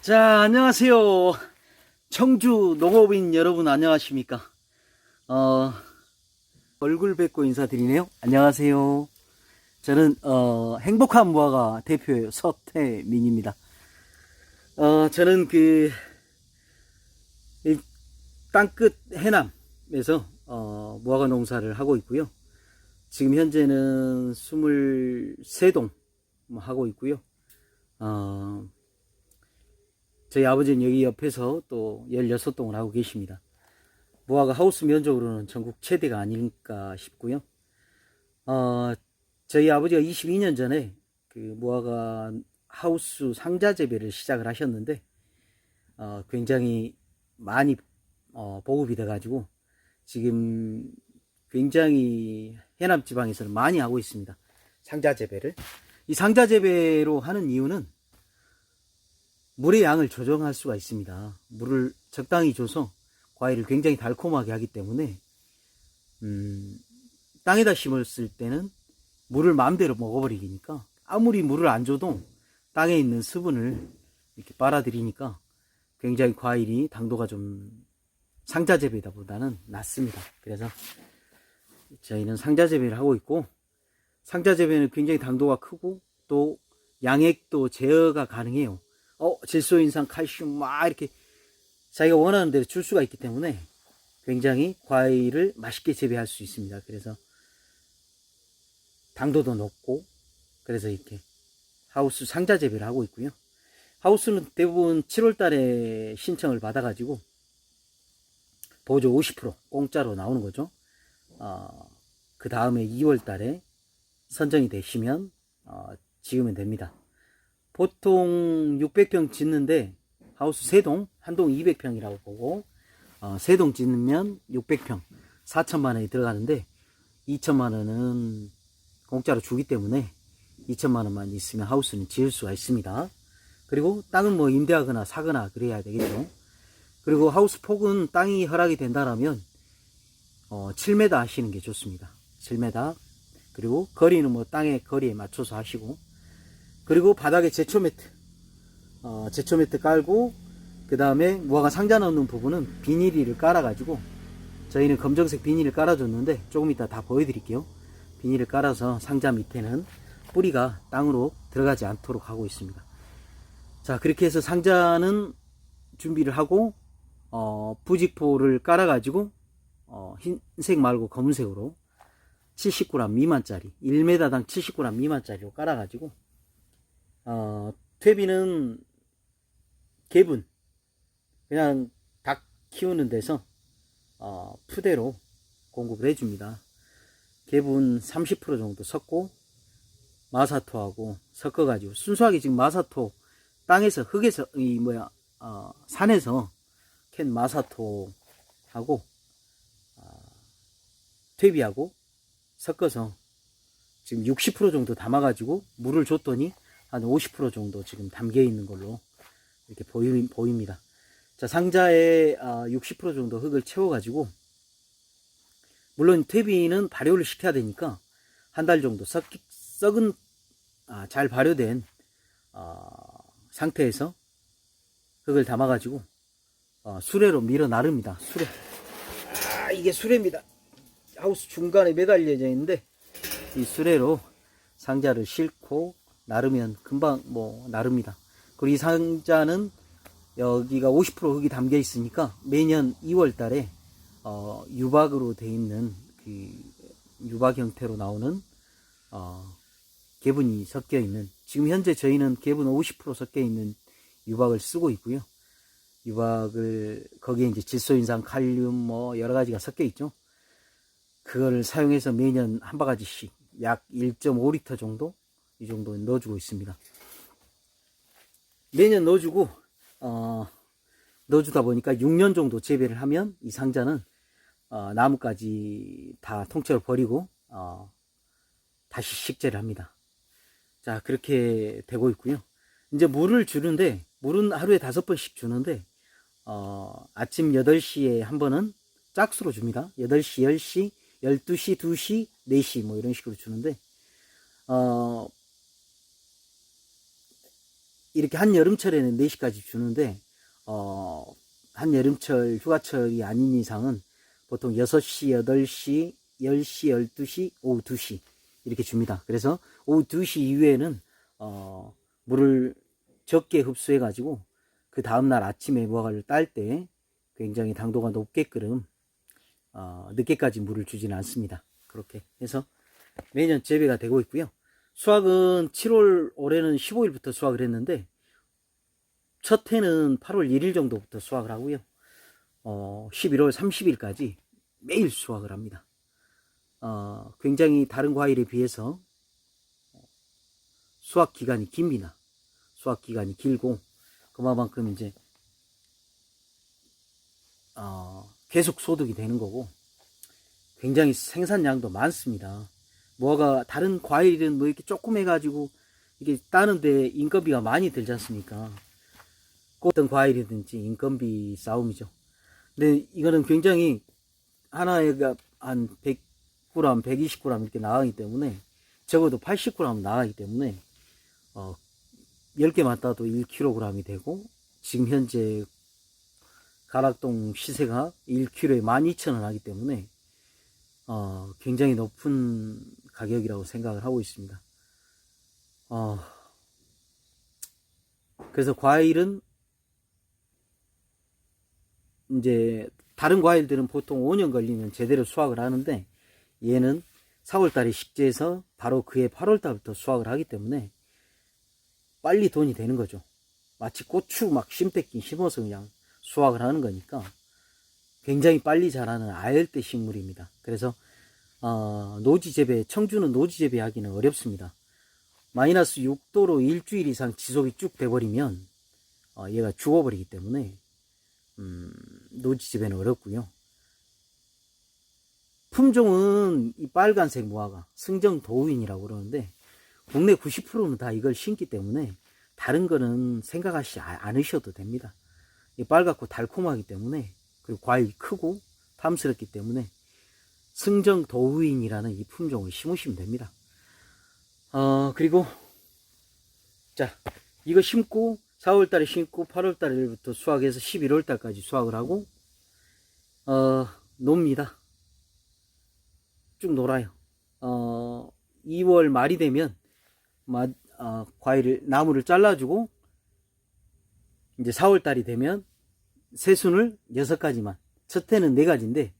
자, 안녕하세요. 청주 농업인 여러분 안녕하십니까? 어, 얼굴 뵙고 인사드리네요. 안녕하세요. 저는 어, 행복한 무화과 대표 서태민입니다. 어, 저는 그이 땅끝 해남에서 어, 무화과 농사를 하고 있고요. 지금 현재는 23동 하고 있고요. 어, 저희 아버지는 여기 옆에서 또 16동을 하고 계십니다. 무화과 하우스 면적으로는 전국 최대가 아닐까 싶고요. 어, 저희 아버지가 22년 전에 그 무화과 하우스 상자 재배를 시작을 하셨는데, 어, 굉장히 많이 어, 보급이 돼가지고, 지금 굉장히 해남 지방에서는 많이 하고 있습니다. 상자 재배를. 이 상자 재배로 하는 이유는 물의 양을 조정할 수가 있습니다. 물을 적당히 줘서 과일을 굉장히 달콤하게 하기 때문에 음, 땅에다 심었을 때는 물을 마음대로 먹어버리니까 아무리 물을 안 줘도 땅에 있는 수분을 이렇게 빨아들이니까 굉장히 과일이 당도가 좀 상자 재배다 보다는 낫습니다. 그래서 저희는 상자 재배를 하고 있고 상자 재배는 굉장히 당도가 크고 또 양액도 제어가 가능해요. 어, 질소 인상, 칼슘 막 이렇게 자기가 원하는 대로 줄 수가 있기 때문에 굉장히 과일을 맛있게 재배할 수 있습니다. 그래서 당도도 높고 그래서 이렇게 하우스 상자 재배를 하고 있고요. 하우스는 대부분 7월 달에 신청을 받아 가지고 보조 50% 공짜로 나오는 거죠. 어, 그 다음에 2월 달에 선정이 되시면 어, 지으면 됩니다. 보통 600평 짓는데 하우스 3동, 한동 200평이라고 보고 어, 3동 짓으면 600평 4천만 원이 들어가는데 2천만 원은 공짜로 주기 때문에 2천만 원만 있으면 하우스는 지을 수가 있습니다. 그리고 땅은 뭐 임대하거나 사거나 그래야 되겠죠. 그리고 하우스 폭은 땅이 허락이 된다라면 어, 7m 하시는 게 좋습니다. 7m 그리고 거리는 뭐 땅의 거리에 맞춰서 하시고 그리고 바닥에 제초 매트. 어, 제초 매트 깔고 그 다음에 무화과 상자 넣는 부분은 비닐을 깔아 가지고 저희는 검정색 비닐을 깔아줬는데 조금 이따 다 보여드릴게요. 비닐을 깔아서 상자 밑에는 뿌리가 땅으로 들어가지 않도록 하고 있습니다. 자 그렇게 해서 상자는 준비를 하고 어, 부직포를 깔아 가지고 어, 흰색 말고 검은색으로 70g 미만짜리 1m당 70g 미만짜리로 깔아 가지고 어, 퇴비는 개분 그냥 닭 키우는 데서 어, 푸대로 공급을 해줍니다. 개분 30% 정도 섞고 마사토하고 섞어가지고 순수하게 지금 마사토 땅에서 흙에서 이 뭐야 어, 산에서 캔 마사토하고 어, 퇴비하고 섞어서 지금 60% 정도 담아가지고 물을 줬더니 한 50% 정도 지금 담겨 있는 걸로 이렇게 보이, 보입니다. 자, 상자에 60% 정도 흙을 채워가지고, 물론 퇴비는 발효를 시켜야 되니까 한 달 정도 썩, 썩은, 아, 잘 발효된, 어, 상태에서 흙을 담아가지고, 어, 수레로 밀어 나릅니다. 수레. 아, 이게 수레입니다. 하우스 중간에 매달려져 있는데, 이 수레로 상자를 싣고 나르면 금방 뭐 나릅니다. 그리고 이 상자는 여기가 50% 흙이 담겨 있으니까 매년 2월 달에 어, 유박으로 돼 있는 그 유박 형태로 나오는 어, 개분이 섞여 있는 지금 현재 저희는 개분 50% 섞여 있는 유박을 쓰고 있고요. 유박을 거기에 이제 질소 인상, 칼륨 뭐 여러 가지가 섞여 있죠. 그걸 사용해서 매년 한 바가지씩 약 1.5리터 정도 이 정도 넣어주고 있습니다. 매년 넣어주고 어, 넣어주다 보니까 6년 정도 재배를 하면 이 상자는 어, 나무까지 다 통째로 버리고 어, 다시 식재를 합니다. 자 그렇게 되고 있고요. 이제 물을 주는데 물은 하루에 다섯 번씩 주는데 어, 아침 8시에 한 번은 짝수로 줍니다. 8시, 10시, 12시, 2시, 4시 뭐 이런 식으로 주는데 어, 이렇게 한 여름철에는 4시까지 주는데 어, 한 여름철 휴가철이 아닌 이상은 보통 6시, 8시, 10시, 12시, 오후 2시 이렇게 줍니다. 그래서 오후 2시 이후에는 어, 물을 적게 흡수해 가지고 그 다음날 아침에 무화과를 딸 때 굉장히 당도가 높게끔 어, 늦게까지 물을 주지는 않습니다. 그렇게 해서 매년 재배가 되고 있고요. 수확은 7월 올해는 15일부터 수확을 했는데 첫 해는 8월 1일 정도부터 수확을 하고요. 어, 11월 30일까지 매일 수확을 합니다. 어, 굉장히 다른 과일에 비해서 수확 기간이 깁니다. 수확 기간이 길고 그만큼 이제 어, 계속 소득이 되는 거고 굉장히 생산량도 많습니다. 뭐가 다른 과일은 뭐 이렇게 조금 해가지고 이게 따는데 인건비가 많이 들지 않습니까? 어떤 과일이든지 인건비 싸움이죠. 근데 이거는 굉장히 하나에가 한 100g, 120g 이렇게 나가기 때문에 적어도 80g 나가기 때문에 어, 10개만 따도 1kg이 되고 지금 현재 가락동 시세가 1kg에 12,000원 하기 때문에 어, 굉장히 높은 가격이라고 생각을 하고 있습니다. 어, 그래서 과일은 이제 다른 과일들은 보통 5년 걸리면 제대로 수확을 하는데 얘는 4월달에 식재해서 바로 그해 8월달부터 수확을 하기 때문에 빨리 돈이 되는 거죠. 마치 고추 막 심대끼 심어서 그냥 수확을 하는 거니까 굉장히 빨리 자라는 아열대 식물입니다. 그래서 어, 노지 재배, 청주는 노지 재배하기는 어렵습니다. 마이너스 6도로 일주일 이상 지속이 쭉 돼버리면 어, 얘가 죽어버리기 때문에 음, 노지 재배는 어렵고요. 품종은 이 빨간색 무화과, 승정 도우인이라고 그러는데 국내 90%는 다 이걸 심기 때문에 다른 거는 생각하시 않으셔도 됩니다. 이 빨갛고 달콤하기 때문에 그리고 과일이 크고 탐스럽기 때문에 승정 도우인이라는 이 품종을 심으시면 됩니다. 어, 그리고 자, 이거 심고 4월 달에 심고 8월 달부터 수확해서 11월 달까지 수확을 하고 어, 놉니다. 쭉 놀아요. 어, 2월 말이 되면 마, 어, 과일을 나무를 잘라주고 이제 4월 달이 되면 새순을 6가지만 첫 해는 4가지인데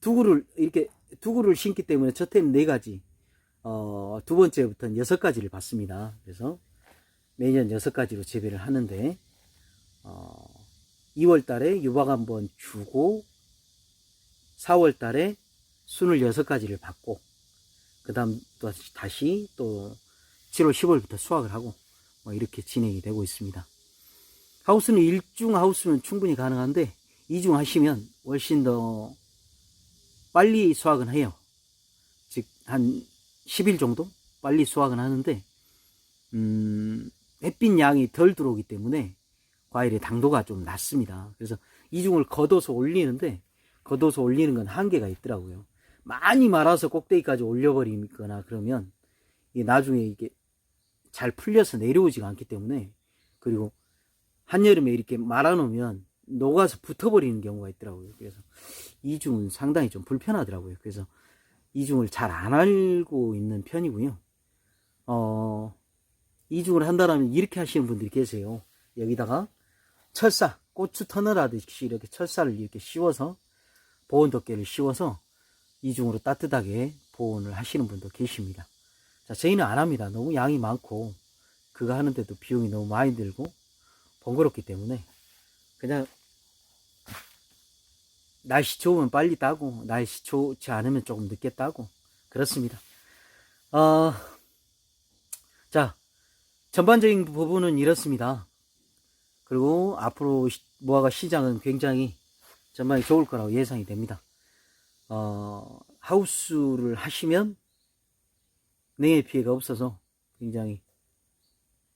두 그루를 이렇게 두 그루를 심기 때문에 첫 해는 4가지 어, 두 번째부터는 6가지를 받습니다. 그래서 매년 6가지로 재배를 하는데 어, 2월 달에 유박 한 번 주고 4월 달에 순을 6가지를 받고 그 다음 또 다시 또 7월 10월부터 수확을 하고 뭐 이렇게 진행이 되고 있습니다. 하우스는 1중 하우스면 충분히 가능한데 2중 하시면 훨씬 더 빨리 수확은 해요. 즉 한 10일 정도 빨리 수확은 하는데 음, 햇빛 양이 덜 들어오기 때문에 과일의 당도가 좀 낮습니다. 그래서 이중을 걷어서 올리는데 걷어서 올리는 건 한계가 있더라고요. 많이 말아서 꼭대기까지 올려버리거나 그러면 이게 나중에 이게 잘 풀려서 내려오지가 않기 때문에 그리고 한여름에 이렇게 말아놓으면 녹아서 붙어버리는 경우가 있더라고요. 그래서 이중은 상당히 좀 불편하더라고요. 그래서 이중을 잘 안 알고 있는 편이고요. 어, 이중을 한다라면 이렇게 하시는 분들이 계세요. 여기다가 철사, 고추 터널 하듯이 이렇게 철사를 이렇게 씌워서 보온 덮개를 씌워서 이중으로 따뜻하게 보온을 하시는 분도 계십니다. 자, 저희는 안 합니다. 너무 양이 많고 그거 하는데도 비용이 너무 많이 들고 번거롭기 때문에 그냥 날씨 좋으면 빨리 따고 날씨 좋지 않으면 조금 늦게 따고 그렇습니다. 어, 자 전반적인 부분은 이렇습니다. 그리고 앞으로 무화과 시장은 굉장히 전망이 좋을 거라고 예상이 됩니다. 어, 하우스를 하시면 냉해 피해가 없어서 굉장히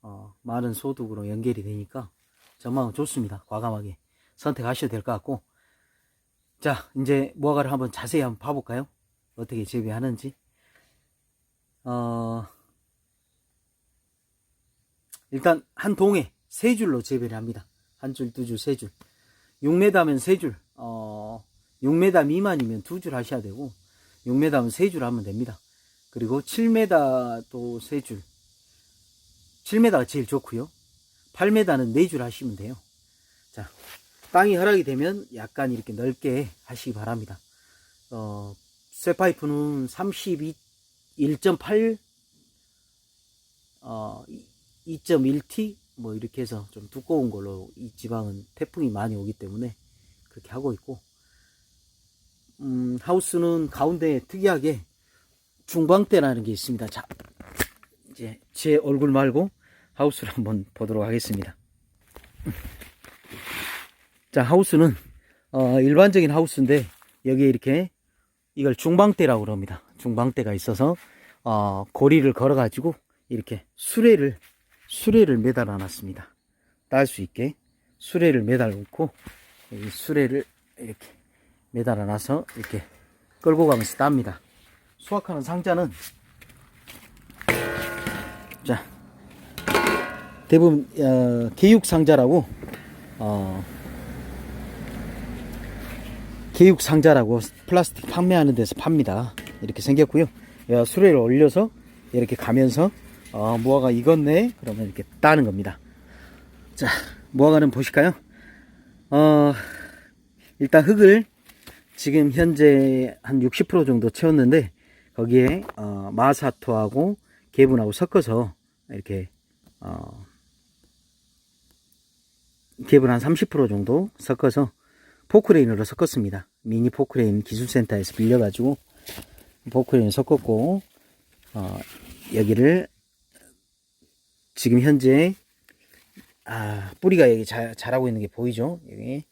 어, 많은 소득으로 연결이 되니까 전망은 좋습니다. 과감하게 선택하셔도 될 것 같고 자 이제 무화과를 한번 자세히 한번 봐볼까요? 어떻게 재배하는지 어, 일단 한 동에 세 줄로 재배를 합니다. 한 줄, 두 줄, 세 줄. 6m면 세 줄, 어, 6m 미만이면 두 줄 하셔야 되고, 6m면 세 줄 하면 됩니다. 그리고 7m도 세 줄. 7m가 제일 좋고요. 8m는 네 줄 하시면 돼요. 자, 땅이 허락이 되면 약간 이렇게 넓게 하시기 바랍니다. 어, 쇠파이프는 32, 1.8, 어, 2.1T 뭐 이렇게 해서 좀 두꺼운 걸로 이 지방은 태풍이 많이 오기 때문에 그렇게 하고 있고 음, 하우스는 가운데 특이하게 중방대라는 게 있습니다. 자, 이제 제 얼굴 말고 하우스를 한번 보도록 하겠습니다. 자, 하우스는 어, 일반적인 하우스인데 여기에 이렇게 이걸 중방대라고 그럽니다. 중방대가 있어서 어, 고리를 걸어 가지고 이렇게 수레를 수레를 매달아 놨습니다. 딸 수 있게 수레를 매달아 놓고 이 수레를 이렇게 매달아 놔서 이렇게 끌고 가면서 땁니다. 수확하는 상자는 자 대부분 어, 개육 상자라고 어, 개육 상자라고 플라스틱 판매하는 데서 팝니다. 이렇게 생겼고요. 야, 수레를 올려서 이렇게 가면서 어, 무화과 익었네 그러면 이렇게 따는 겁니다. 자 무화과는 보실까요? 어, 일단 흙을 지금 현재 한 60% 정도 채웠는데 거기에 어, 마사토하고 개분하고 섞어서 이렇게 어, 개분 한 30% 정도 섞어서 포크레인으로 섞었습니다. 미니 포크레인 기술센터에서 빌려가지고 포크레인 섞었고 어, 여기를 지금 현재 아 뿌리가 여기 자, 자라고 있는 게 보이죠? 여기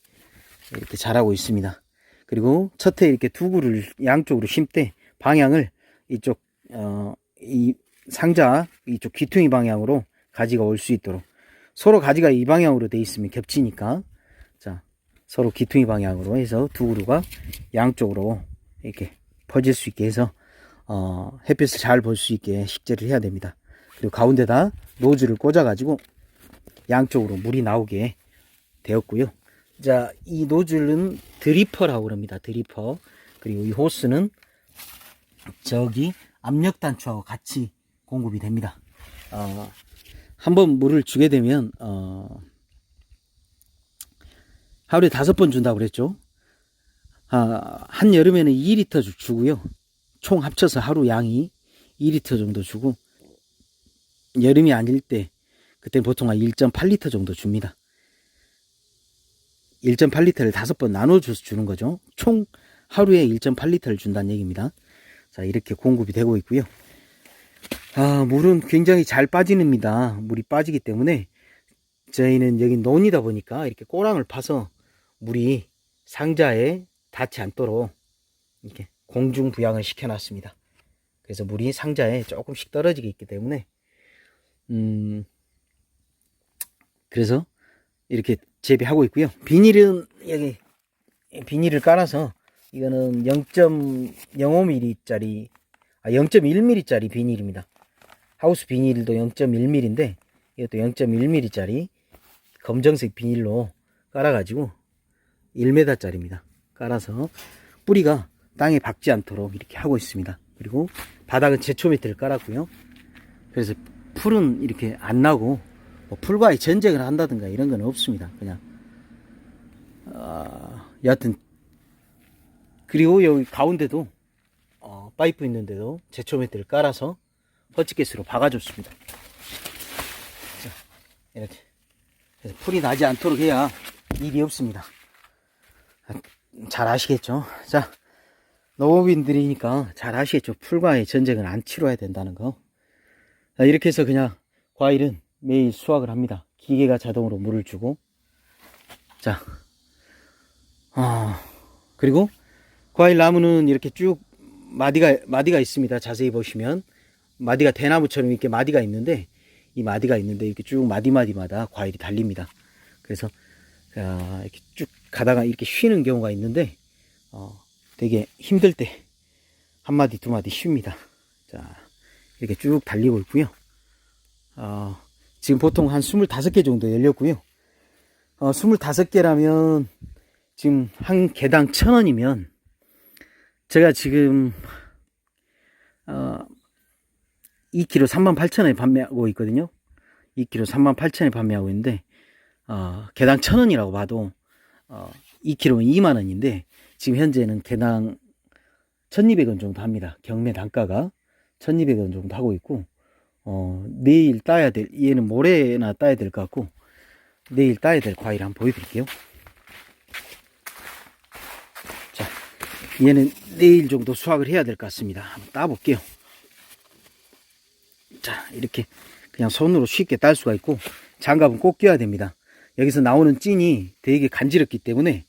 이렇게 자라고 있습니다. 그리고 첫해 이렇게 두 구를 양쪽으로 심때 방향을 이쪽 어, 이 상자 이쪽 귀퉁이 방향으로 가지가 올 수 있도록 서로 가지가 이 방향으로 돼 있으면 겹치니까 자 서로 귀퉁이 방향으로 해서 두 그루가 양쪽으로 이렇게 퍼질 수 있게 해서 어, 햇빛을 잘 볼 수 있게 식재를 해야 됩니다. 그리고 가운데다 노즐을 꽂아 가지고 양쪽으로 물이 나오게 되었고요. 자, 이 노즐은 드리퍼라고 그럽니다. 드리퍼. 그리고 이 호스는 저기 압력 단추하고 같이 공급이 됩니다. 어, 한번 물을 주게 되면 어, 하루에 다섯 번 준다고 그랬죠. 아, 한 여름에는 2리터 주- 주고요. 총 합쳐서 하루 양이 2리터 정도 주고 여름이 아닐 때 그때 보통 한 1.8리터 정도 줍니다. 1.8리터를 다섯 번 나눠줘서 주는 거죠. 총 하루에 1.8리터를 준다는 얘기입니다. 자, 이렇게 공급이 되고 있고요. 아, 물은 굉장히 잘 빠지는입니다. 물이 빠지기 때문에 저희는 여기 논이다 보니까 이렇게 꼬랑을 파서 물이 상자에 닿지 않도록 이렇게 공중 부양을 시켜놨습니다. 그래서 물이 상자에 조금씩 떨어지게 있기 때문에 음 그래서 이렇게 재배하고 있고요. 비닐은 여기 비닐을 깔아서 이거는 0.05mm짜리 아 0.1mm짜리 비닐입니다. 하우스 비닐도 0.1mm인데 이것도 0.1mm짜리 검정색 비닐로 깔아가지고 1m짜리입니다. 깔아서 뿌리가 땅에 박지 않도록 이렇게 하고 있습니다. 그리고 바닥은 제초 매트를 깔았고요. 그래서 풀은 이렇게 안 나고 뭐 풀과의 전쟁을 한다든가 이런 건 없습니다. 그냥 어, 여하튼 그리고 여기 가운데도 어, 파이프 있는데도 제초 매트를 깔아서 허치게스로 박아줬습니다. 자, 이렇게 풀이 나지 않도록 해야 일이 없습니다. 잘 아시겠죠? 자, 농업인들이니까 잘 아시겠죠? 풀과의 전쟁을 안 치러야 된다는 거. 자, 이렇게 해서 그냥 과일은 매일 수확을 합니다. 기계가 자동으로 물을 주고. 자, 아, 그리고 과일 나무는 이렇게 쭉 마디가, 마디가 있습니다. 자세히 보시면. 마디가 대나무처럼 이렇게 마디가 있는데, 이 마디가 있는데 이렇게 쭉 마디마디마다 과일이 달립니다. 그래서, 아, 이렇게 쭉 가다가 이렇게 쉬는 경우가 있는데, 어, 되게 힘들 때 한 마디 두 마디 쉽니다. 자 이렇게 쭉 달리고 있고요. 어, 지금 보통 한 25개 정도 열렸고요. 어, 25개라면 지금 한 개당 천 원이면 제가 지금 어, 2kg 38,000원에 판매하고 있거든요. 2kg 38,000원에 판매하고 있는데 어, 개당 천 원이라고 봐도 어, 2kg면 2만 원인데 지금 현재는 개당 1,200원 정도 합니다. 경매 단가가 1,200원 정도 하고 있고 어, 내일 따야 될 얘는 모레나 따야 될 것 같고 내일 따야 될 과일 한번 보여드릴게요. 자, 얘는 내일 정도 수확을 해야 될 것 같습니다. 한번 따볼게요. 자, 이렇게 그냥 손으로 쉽게 딸 수가 있고 장갑은 꼭 껴야 됩니다. 여기서 나오는 찐이 되게 간지럽기 때문에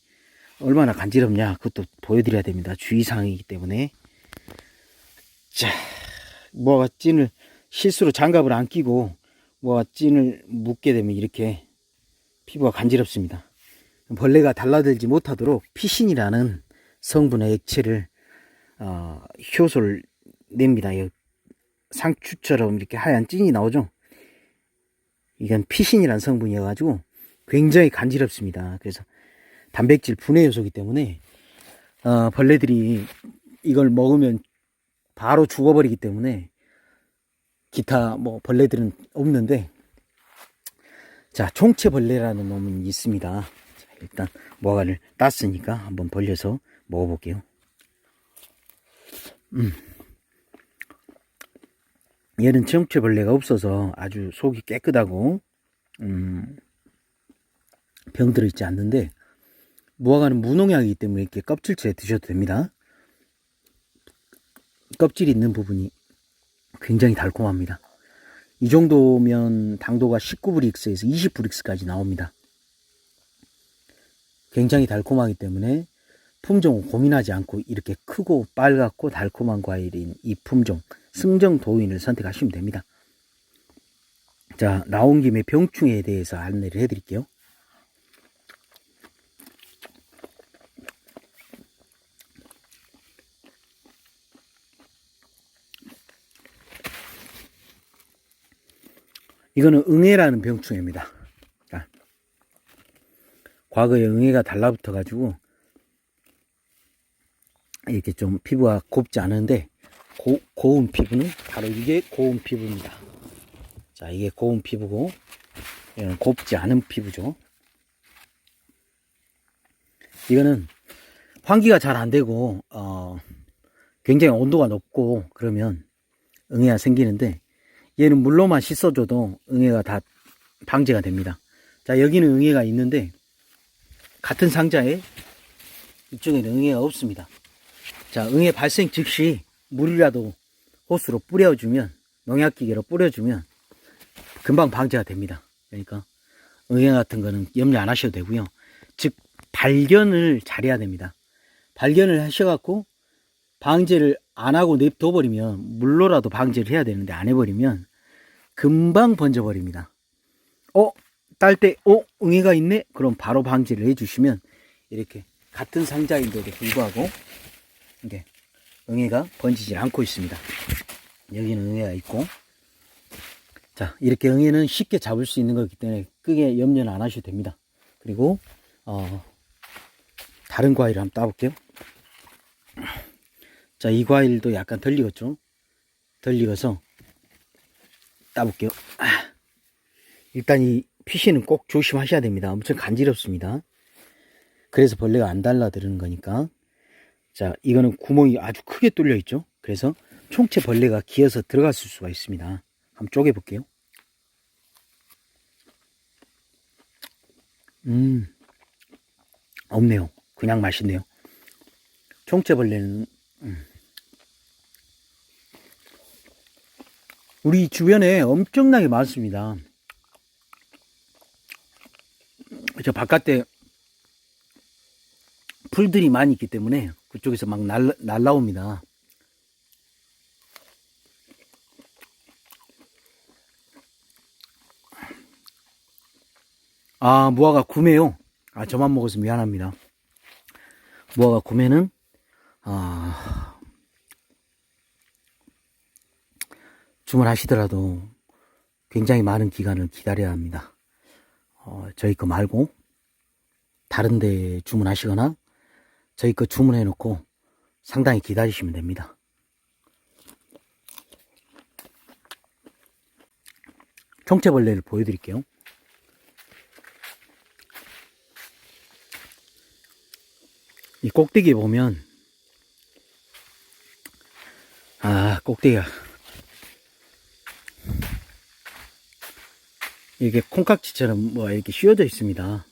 얼마나 간지럽냐 그것도 보여드려야 됩니다. 주의사항이기 때문에 자, 뭐가 찐을 실수로 장갑을 안 끼고 뭐가 찐을 묶게 되면 이렇게 피부가 간지럽습니다. 벌레가 달라들지 못하도록 피신이라는 성분의 액체를 어, 효소를 냅니다. 상추처럼 이렇게 하얀 찐이 나오죠. 이건 피신이라는 성분이어가지고 굉장히 간지럽습니다. 그래서 단백질 분해 요소이기 때문에 어, 벌레들이 이걸 먹으면 바로 죽어버리기 때문에 기타 뭐 벌레들은 없는데 자 총채벌레라는 놈은 있습니다. 자, 일단 무화과를 땄으니까 한번 벌려서 먹어볼게요. 음. 얘는 총채벌레가 없어서 아주 속이 깨끗하고 음, 병 들어 있지 않는데 무화과는 무농약이기 때문에 이렇게 껍질째 드셔도 됩니다. 껍질이 있는 부분이 굉장히 달콤합니다. 이 정도면 당도가 19브릭스에서 20브릭스까지 나옵니다. 굉장히 달콤하기 때문에 품종을 고민하지 않고 이렇게 크고 빨갛고 달콤한 과일인 이 품종 승정 도인을 선택하시면 됩니다. 자 나온 김에 병충해에 대해서 안내를 해드릴게요. 이거는 응애라는 병충해입니다. 자, 과거에 응애가 달라붙어 가지고 이렇게 좀 피부가 곱지 않은데 고, 고운 피부는 바로 이게 고운 피부입니다. 자, 이게 고운 피부고 이거는 곱지 않은 피부죠. 이거는 환기가 잘 안 되고 어, 굉장히 온도가 높고 그러면 응애가 생기는데 얘는 물로만 씻어줘도 응애가 다 방제가 됩니다. 자, 여기는 응애가 있는데, 같은 상자에 이쪽에는 응애가 없습니다. 자, 응애 발생 즉시 물이라도 호스로 뿌려주면, 농약기계로 뿌려주면, 금방 방제가 됩니다. 그러니까, 응애 같은 거는 염려 안 하셔도 되고요. 즉, 발견을 잘해야 됩니다. 발견을 하셔갖고, 방제를 안 하고 냅둬버리면 물로라도 방제를 해야 되는데 안 해버리면 금방 번져버립니다. 어? 딸 때, 어? 응애가 있네? 그럼 바로 방지를 해주시면 이렇게 같은 상자인데도 불구하고 이게 응애가 번지지 않고 있습니다. 여기는 응애가 있고 자 이렇게 응애는 쉽게 잡을 수 있는 거기 때문에 크게 염려는 안 하셔도 됩니다. 그리고 어, 다른 과일을 한번 따볼게요. 자, 이 과일도 약간 덜 익었죠? 덜 익어서 따볼게요. 아, 일단 이 피쉬는 꼭 조심하셔야 됩니다. 엄청 간지럽습니다. 그래서 벌레가 안 달라드는 거니까. 자, 이거는 구멍이 아주 크게 뚫려 있죠? 그래서 총체 벌레가 기어서 들어갔을 수가 있습니다. 한번 쪼개볼게요. 음, 없네요. 그냥 맛있네요. 총체벌레는 음. 우리 주변에 엄청나게 많습니다. 저 바깥에 풀들이 많이 있기 때문에 그쪽에서 막 날라, 날라옵니다. 아, 무화과 구매요? 아, 저만 먹어서 미안합니다. 무화과 구매는, 아, 주문하시더라도 굉장히 많은 기간을 기다려야 합니다. 어, 저희 거 말고 다른 데 주문하시거나 저희 거 주문해 놓고 상당히 기다리시면 됩니다. 총채벌레를 보여드릴게요. 이 꼭대기에 보면 아 꼭대기가 이게 콩깍지처럼 뭐 이렇게 휘어져 있습니다.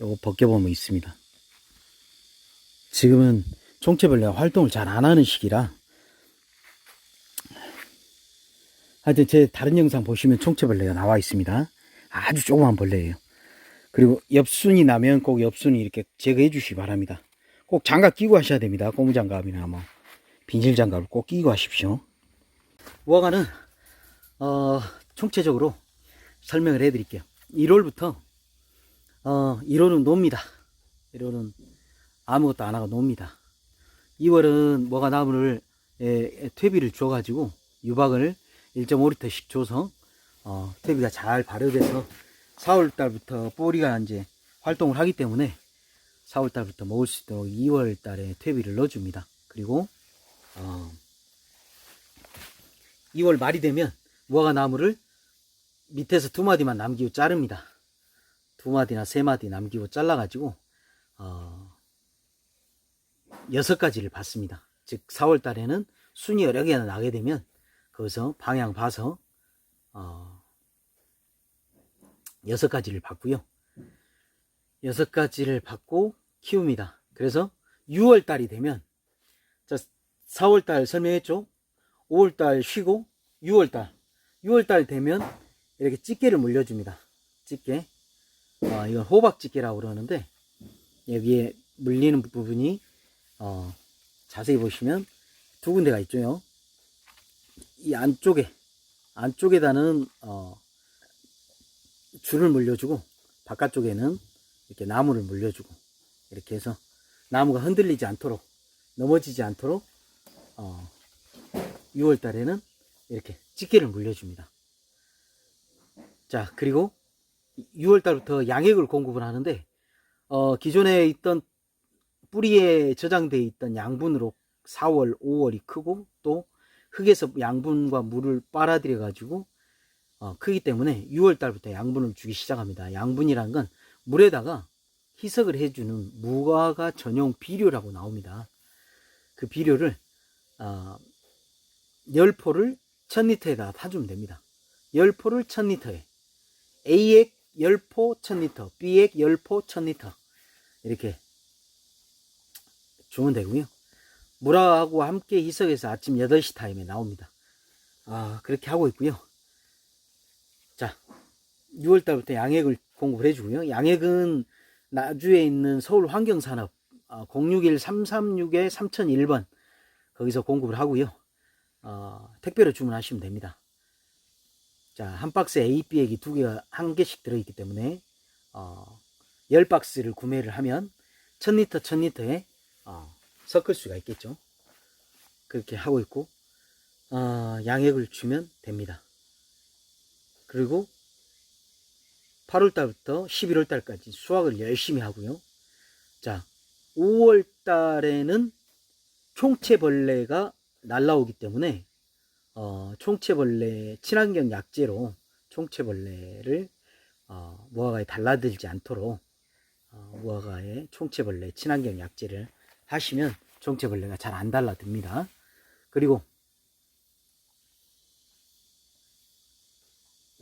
요거 벗겨보면 있습니다. 지금은 총채벌레가 활동을 잘 안 하는 시기라 하여튼 제 다른 영상 보시면 총채벌레가 나와 있습니다. 아주 조그만 벌레예요. 그리고 엽순이 나면 꼭 엽순이 이렇게 제거해 주시기 바랍니다. 꼭 장갑 끼고 하셔야 됩니다. 고무장갑이나 뭐 비닐 장갑을 꼭 끼고 하십시오. 무화과는 어, 총체적으로 설명을 해드릴게요. 1월부터 어, 1월은 놉니다. 1월은 아무것도 안 하고 놉니다. 2월은 무화과 나무를 에, 퇴비를 줘가지고 유박을 1.5리터씩 줘서 어, 퇴비가 잘 발효돼서 4월 달부터 뿌리가 이제 활동을 하기 때문에 4월 달부터 먹을 수 있도록 2월 달에 퇴비를 넣어줍니다. 그리고 어, 2월 말이 되면 무화과 나무를 밑에서 두 마디만 남기고 자릅니다. 두 마디나 세 마디 남기고 잘라가지고 어, 여섯 가지를 받습니다. 즉 4월 달에는 순이 여러 개가 나게 되면 거기서 방향 봐서 어, 여섯 가지를 받고요. 여섯 가지를 받고 키웁니다. 그래서 6월 달이 되면 자 4월 달 설명했죠. 5월 달 쉬고 6월 달 6월 달 되면 이렇게 집게를 물려줍니다. 집게. 어, 이건 호박 집게라고 그러는데 여기에 물리는 부분이 어, 자세히 보시면 두 군데가 있죠. 이 안쪽에 안쪽에다는 어, 줄을 물려주고 바깥쪽에는 이렇게 나무를 물려주고 이렇게 해서 나무가 흔들리지 않도록 넘어지지 않도록 어, 6월 달에는 이렇게 집게를 물려줍니다. 자 그리고 6월 달부터 양액을 공급을 하는데 어, 기존에 있던 뿌리에 저장되어 있던 양분으로 4월, 5월이 크고 또 흙에서 양분과 물을 빨아들여 가지고 어, 크기 때문에 6월 달부터 양분을 주기 시작합니다. 양분이란 건 물에다가 희석을 해주는 무화과 전용 비료라고 나옵니다. 그 비료를 어, 10포를 1000리터에다 타주면 됩니다. 10포를 1000리터에 A액 10포 1000리터, B액 10포 1000리터 이렇게 주면 되고요. 물하고 함께 희석해서 아침 8시 타임에 나옵니다. 아, 그렇게 하고 있고요. 자, 6월 달부터 양액을 공급을 해주고요. 양액은 나주에 있는 서울 환경산업 061-336에 3001번 거기서 공급을 하고요. 어, 택배로 주문하시면 됩니다. 자, 한 박스에 A, B액이 두 개가 한 개씩 들어있기 때문에 어, 10박스를 구매를 하면 1000리터, 1000리터에 어, 섞을 수가 있겠죠. 그렇게 하고 있고 어, 양액을 주면 됩니다. 그리고 8월 달부터 11월 달까지 수확을 열심히 하고요. 자, 5월 달에는 총채벌레가 날라오기 때문에 어, 총채벌레 친환경 약재로 총채벌레를 어, 무화과에 달라들지 않도록 어, 무화과에 총채벌레 친환경 약재를 하시면 총채벌레가 잘 안 달라듭니다. 그리고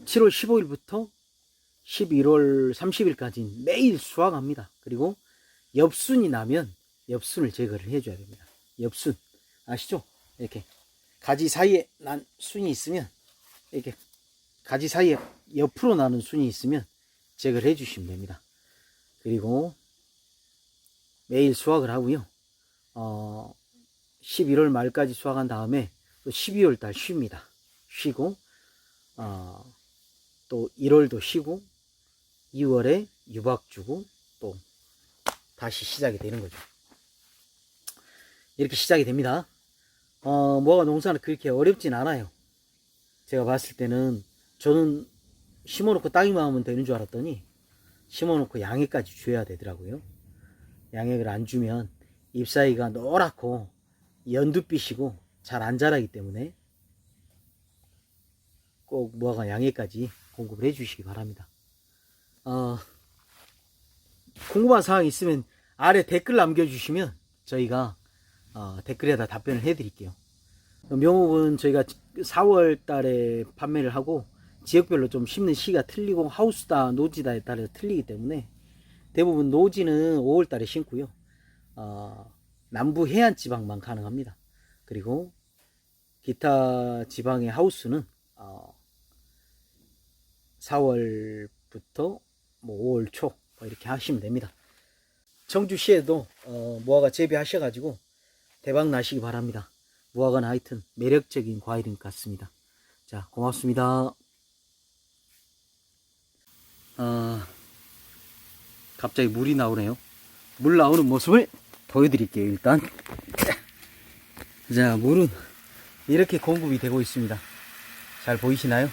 7월 15일부터 11월 30일까지 매일 수확합니다. 그리고 엽순이 나면 엽순을 제거를 해줘야 됩니다. 엽순 아시죠? 이렇게 가지 사이에 난 순이 있으면 이렇게 가지 사이에 옆으로 나는 순이 있으면 제거를 해 주시면 됩니다. 그리고 매일 수확을 하고요. 어, 11월 말까지 수확한 다음에 또 12월 달 쉽니다. 쉬고 어, 또 1월도 쉬고 2월에 유박 주고 또 다시 시작이 되는 거죠. 이렇게 시작이 됩니다. 어, 뭐가 농사는 그렇게 어렵진 않아요. 제가 봤을 때는 저는 심어놓고 따기만 하면 되는 줄 알았더니 심어놓고 양해까지 줘야 되더라고요. 양해를 안 주면 잎사귀가 노랗고 연두빛이고 잘 안 자라기 때문에 꼭 무화과 양해까지 공급을 해주시기 바랍니다. 어, 궁금한 사항 있으면 아래 댓글 남겨주시면 저희가 어, 댓글에다 답변을 해드릴게요. 명옥은 저희가 4월 달에 판매를 하고 지역별로 좀 심는 시기가 틀리고 하우스다 노지다에 따라 틀리기 때문에 대부분 노지는 5월 달에 심고요. 어, 남부 해안 지방만 가능합니다. 그리고 기타 지방의 하우스는 어, 4월부터 뭐 5월 초뭐 이렇게 하시면 됩니다. 청주시에도 어, 무화과 재배하셔가지고 대박 나시기 바랍니다. 무화과는 하여튼 매력적인 과일인 것 같습니다. 자, 고맙습니다. 아, 갑자기 물이 나오네요. 물 나오는 모습을 보여드릴게요, 일단. 자, 물은 이렇게 공급이 되고 있습니다. 잘 보이시나요?